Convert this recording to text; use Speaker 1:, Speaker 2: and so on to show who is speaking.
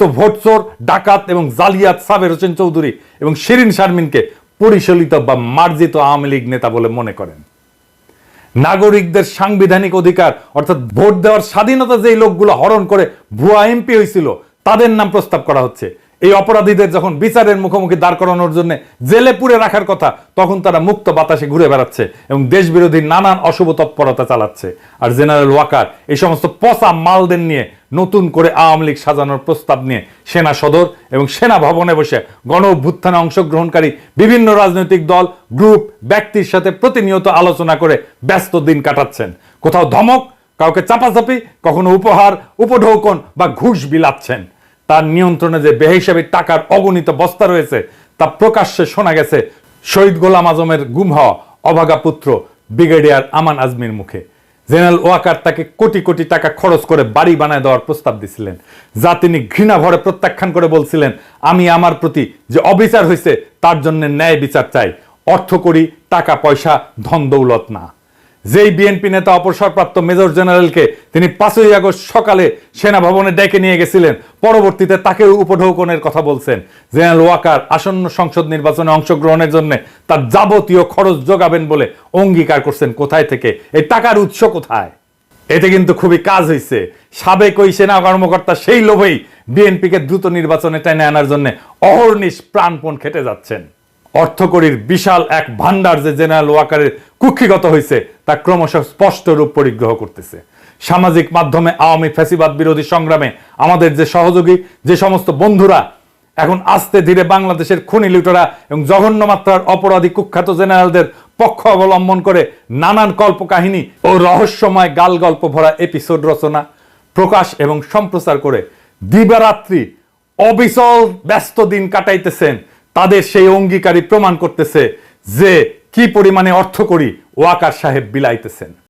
Speaker 1: তো ভোটচোর, ডাকাত এবং জালিয়াত সাবের হোসেন চৌধুরী এবং শিরিন শারমিনকে পরিচালিত বা মার্জিত আওয়ামী লীগ নেতা বলে মনে করেন। নাগরিকদের সাংবিধানিক অধিকার, অর্থাৎ ভোট দেওয়ার স্বাধীনতা যেই লোকগুলো হরণ করে ভুয়া এমপি হয়েছিল তাদের নাম প্রস্তাব করা হচ্ছে। এই অপরাধীদের যখন বিচারের মুখোমুখি দাঁড় করানোর জন্য জেলে পুরে রাখার কথা, তখন তারা মুক্ত বাতাসে ঘুরে বেড়াচ্ছে এবং দেশবিরোধী নানান অশুভ তৎপরতা চালাচ্ছে। আর জেনারেল ওয়াকার এই সমস্ত পচা মালদের নিয়ে নতুন করে আওয়ামী লীগ সাজানোর প্রস্তাব নিয়ে সেনা সদর এবং সেনা ভবনে বসে গণ অভ্যুত্থানে অংশগ্রহণকারী বিভিন্ন রাজনৈতিক দল, গ্রুপ, ব্যক্তির সাথে প্রতিনিয়ত আলোচনা করে ব্যস্ত দিন কাটাচ্ছেন। কোথাও ধমক, কাউকে চাপাচাপি, কখনো উপহার, উপঢৌকন বা ঘুষ বিলাচ্ছেন। তার নিয়ন্ত্রণে যে বেহিসাবি টাকার অগণিত বস্তা রয়েছে, তা প্রকাশ্যে শোনা গেছে শহীদ গোলাম আজমের গুম হওয়া অভাগা পুত্র ব্রিগেডিয়ার আমান আজমির মুখে। জেনারেল ওয়াকার তাকে কোটি কোটি টাকা খরচ করে বাড়ি বানায় দেওয়ার প্রস্তাব দিছিলেন। যা তিনি ঘৃণা ভরে প্রত্যাখ্যান করে বলছিলেন, আমি আমার প্রতি যে অবিচার হয়েছে তার জন্য ন্যায় বিচার চাই। অর্থ করি টাকা পয়সা, ধন দৌলত না। যেই বিএনপি নেতা অবসরপ্রাপ্ত মেজর জেনারেলকে তিনি পাঁচই আগস্ট সকালে সেনা ভবনে ডেকে নিয়ে গেছিলেন, পরবর্তীতে তাকেও উপঢৌকনের কথা বলছেন। জেনারেল ওয়াকার আসন্ন সংসদ নির্বাচনে অংশগ্রহণের জন্য তার যাবতীয় খরচ যোগাবেন বলে অঙ্গীকার করছেন। কোথায় থেকে? এই টাকার উৎস কোথায়? এতে কিন্তু খুবই কাজ হয়েছে সাবেক ওই সেনা কর্মকর্তা সেই লোভেই বিএনপিকে দ্রুত নির্বাচনে টেনে আনার জন্য অহর্নিশ প্রাণপণ খেটে যাচ্ছেন। অর্থকরীর বিশাল এক ভান্ডার যে জেনারেল ওয়াকারের কুক্ষিগত হয়েছে তা ক্রমশ স্পষ্ট রূপ পরিগ্রহ করতেছে। সামাজিক মাধ্যমে আওয়ামী ফ্যাসিবাদ বিরোধী সংগ্রামে আমাদের যে সহযোগী, যে সমস্ত বন্ধুরা, এখন আস্তে ধীরে বাংলাদেশের খনি লুটেরা এবং জঘন্য মাত্রার অপরাধী কুখ্যাত জেনারেলদের পক্ষ অবলম্বন করে নানান কল্পকাহিনী ও রহস্যময় গাল গল্প ভরা এপিসোড রচনা, প্রকাশ এবং সম্প্রচার করে দিবারাত্রি অবিচল ব্যস্ত দিন কাটাইতেছেন তাদের সেই অঙ্গীকারী প্রমাণ করতেছে যে কি পরিমাণে অর্থ করি ওয়াকার সাহেব বিলাইতেছেন।